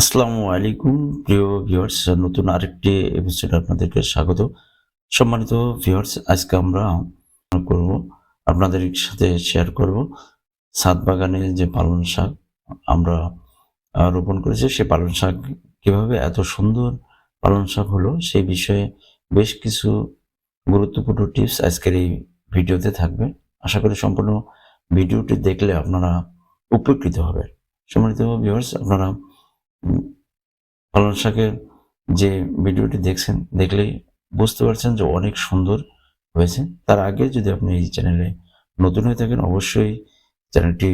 আসসালামু আলাইকুম, প্রিয় ভিউয়ার্স, নতুন আরেকটি এপিসোড আপনাদেরকে স্বাগত। সম্মানিত ভিউয়ার্স, আজকে আমরা করব, আপনাদের সাথে শেয়ার করব ছাদ বাগানে যে পালন শাক আমরা রোপণ করেছি। সেই পালন শাক কীভাবে এত সুন্দর পালন শাক হলো সেই বিষয়ে বেশ কিছু গুরুত্বপূর্ণ টিপস আজকের এই ভিডিওতে থাকবে। আশা করি সম্পূর্ণ ভিডিওটি দেখলে আপনারা উপকৃত হবেন। সম্মানিত ভিউয়ার্স, আপনারা পালং শাকের যে ভিডিওটি দেখছেন, দেখলেই বুঝতে পারছেন যে অনেক সুন্দর হয়েছে। তার আগে যদি আপনি এই চ্যানেলে নতুন হয়ে থাকেন, অবশ্যই চ্যানেলটি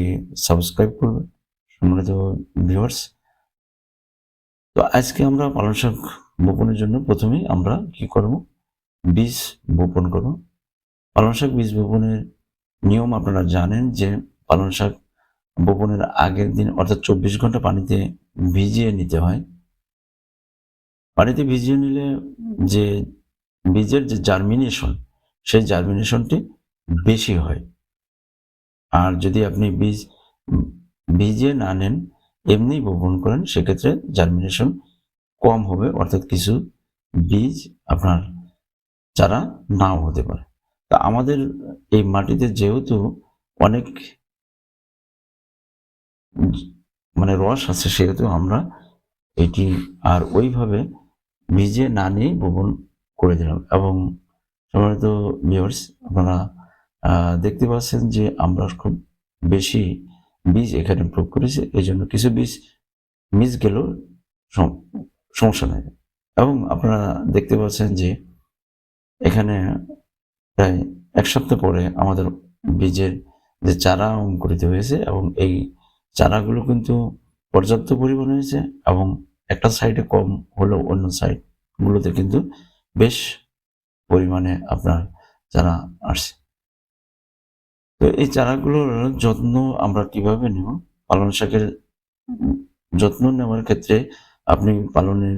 সাবস্ক্রাইব করবেন। সম্মানিত ভিউয়ার্স, তো আজকে আমরা পালং শাক বপনের জন্য প্রথমেই আমরা কি করব? বীজ বপন করব। পালং শাক বীজ বপনের নিয়ম আপনারা জানেন যে পালং শাক বপনের আগের দিন, অর্থাৎ চব্বিশ ঘণ্টা পানিতে ভিজিয়ে নিতে হয়। পানিতে ভিজিয়ে নিলে যে বীজের যে জার্মিনেশন সেই জার্মিনেশনটি বেশি হয়। আর যদি আপনি বীজ ভিজিয়ে না নেন, এমনি বপন করেন, সেক্ষেত্রে জার্মিনেশন কম হবে, অর্থাৎ কিছু বীজ আপনার চারা নাও হতে পারে। তা আমাদের এই মাটিতে যেহেতু অনেক মানে রস আছে, সেহেতু আমরা এটি আর ওইভাবে ভিজে না নিয়ে বপন করে দিলাম। এবং সম্মানিত ভিউয়ার্স আপনারা দেখতে পাচ্ছেন যে আমরা খুব বেশি বীজ এখানে প্রয়োগ করেছি। এই জন্য কিছু বীজ মিস সম- সমস্যা নেই। এবং আপনারা দেখতে পাচ্ছেন যে এখানে প্রায় এক সপ্তাহ পরে আমাদের বীজের যে চারা অঙ্কুরিত হয়েছে এবং এই চারাগুলো কিন্তু পর্যাপ্ত পরিমাণ হয়েছে এবং একটা সাইডে কম হলেও অন্য সাইডগুলোতে কিন্তু বেশ পরিমাণে আপনার চারা আসছে। তো এই চারাগুলোর যত্ন আমরা কীভাবে নেব? পালন শাকের যত্ন নেওয়ার ক্ষেত্রে আপনি পালনের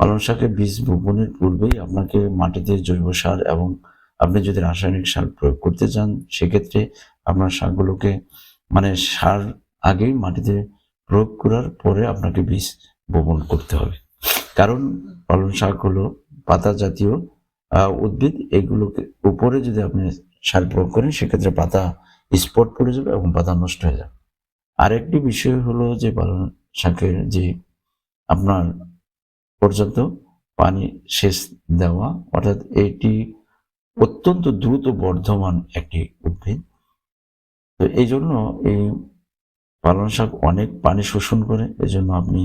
পালন শাকের বীজ বপনের পূর্বেই আপনাকে মাটিতে জৈব সার এবং আপনি যদি রাসায়নিক সার প্রয়োগ করতে চান, সেক্ষেত্রে আপনার শাকগুলোকে মানে সার আগেই মাটিতে প্রয়োগ করার পরে আপনাকে বীজ বপন করতে হবে। কারণ পালন শাক হলো পাতা জাতীয় উদ্ভিদ। এগুলোকে উপরে যদি আপনি সার প্রয়োগ করেন, সেক্ষেত্রে পাতা স্পট পড়ে যাবে এবং পাতা নষ্ট হয়ে যাবে। আরেকটি বিষয় হলো যে পালন শাকের যে আপনার পর্যন্ত পানি সেচ দেওয়া, অর্থাৎ এটি অত্যন্ত দ্রুত বর্ধমান একটি উদ্ভিদ। তো এই জন্য এই পালং শাক অনেক পানি শোষণ করে। এই জন্য আপনি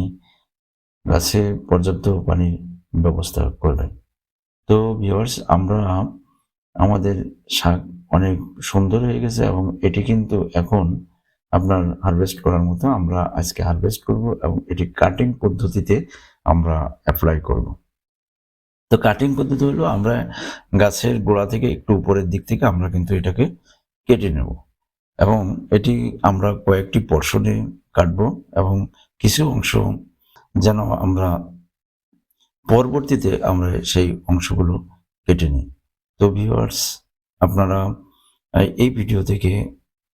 গাছে পর্যাপ্ত পানির ব্যবস্থা করবেন তো ভিওয়ার্স আমরা আমাদের শাক অনেক সুন্দর হয়ে গেছে এবং এটি কিন্তু এখন আপনার হারভেস্ট করার মতো আমরা আজকে হারভেস্ট করব এবং এটি কাটিং পদ্ধতিতে আমরা অ্যাপ্লাই করব। তো কাটিং পদ্ধতি হলো আমরা গাছের গোড়া থেকে একটু উপরের দিক থেকে আমরা কিন্তু এটাকে কেটে নেব এবং এটি আমরা কয়েকটি পর্ষণে কাটবো এবং কিছু অংশ যেন আমরা পরবর্তীতে আমরা সেই অংশগুলো কেটে নিই। তো ভিউয়ার্স আপনারা এই ভিডিও থেকে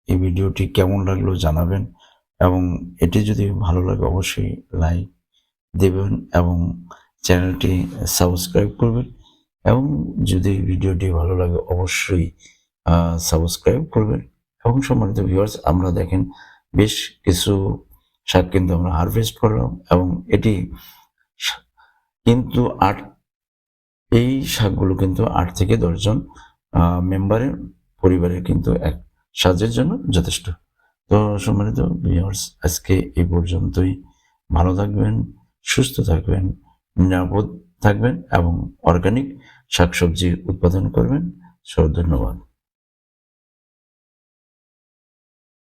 এই ভিডিওটি কেমন লাগল জানাবেন এবং এটি যদি ভালো লাগে অবশ্যই লাইক দেবেন এবং চ্যানেলটি সাবস্ক্রাইব করবেন এবং যদি ভিডিওটি ভালো লাগে অবশ্যই সাবস্ক্রাইব করবেন। এবং সম্মানিত ভিউয়ার্স আমরা দেখেন বেশ কিছু শাক কিন্তু আমরা হারভেস্ট করলাম এবং এটি কিন্তু আট, এই শাকগুলো কিন্তু আট থেকে দশজন মেম্বারের পরিবারের কিন্তু এক সাজের জন্য যথেষ্ট। তো সম্মানিত ভিউয়ার্স আজকে এই পর্যন্তই। ভালো থাকবেন, সুস্থ থাকবেন, নিরাপদ থাকবেন এবং অর্গানিক শাকসবজি উৎপাদন করবেন। সব ধন্যবাদ।